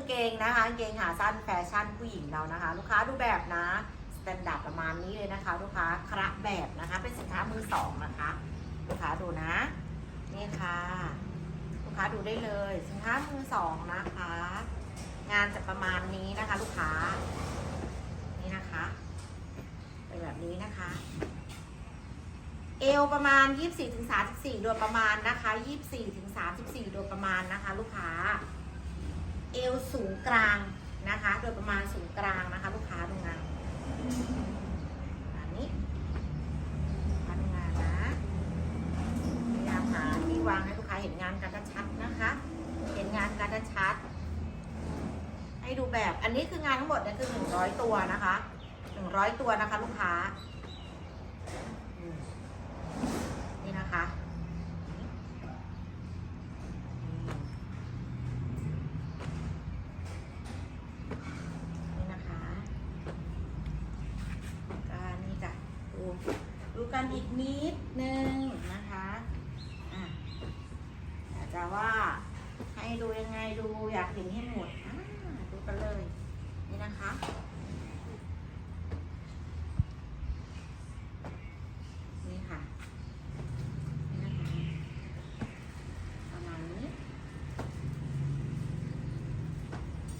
างเกงนะคะกางเกงขาสั้นแฟชั่นผู้หญิงเรานะคะ ลูกค้าดูแบบนะสแตนดาร์ดประมาณนี้เลยนะคะ ลูกค้าคระแบบนะคะ เป็นสินค้ามือสองนะคะ ลูกค้าดูนะนี่ค่ะ ลูกค้าดูได้เลยสินค้ามือสองนะคะ งานจะประมาณนี้นะคะ ลูกค้า นี่นะคะเป็นแบบนี้นะคะเอวประมาณ 24ถึง34 โดยประมาณนะคะ 24ถึง34 โดยประมาณนะคะ ลูกค้า สูงกลางนะคะ โดยประมาณสูงกลางนะคะ ลูกค้าดูงานแบบนี้ลูกค้าดูงานนะพยายามหาที่วางให้ลูกค้าเห็นงานกันชัดนะคะ เห็นงานกันชัด ให้ดูแบบอันนี้คืองานทั้งหมดเนี่ยคือ100ตัวนะคะ100ตัวนะคะ ลูกค้า กันอีกนิดนึงนะคะอะอยากจะว่าให้ดูยังไงดูอยากเห็นให้หมดอ่าดูกันเลย นี่นะคะนี่ค่ะนี่นะคะประมาณนี้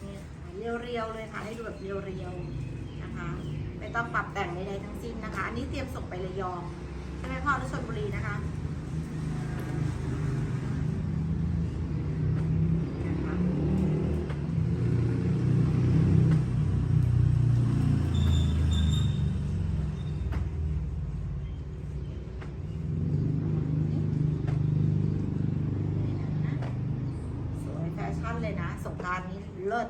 นี่ค่ะเรียวๆเลยค่ะ ให้ดูแบบเรียวๆนะคะ ไม่ต้องปรับแต่งใดๆทั้งสิ้นนะคะ อันนี้เตรียมส่งไประยองใช่ไหมพ่อที่ชลบุรีนะคะสวยแฟชั่นเลยนะสงการนี้เลิศ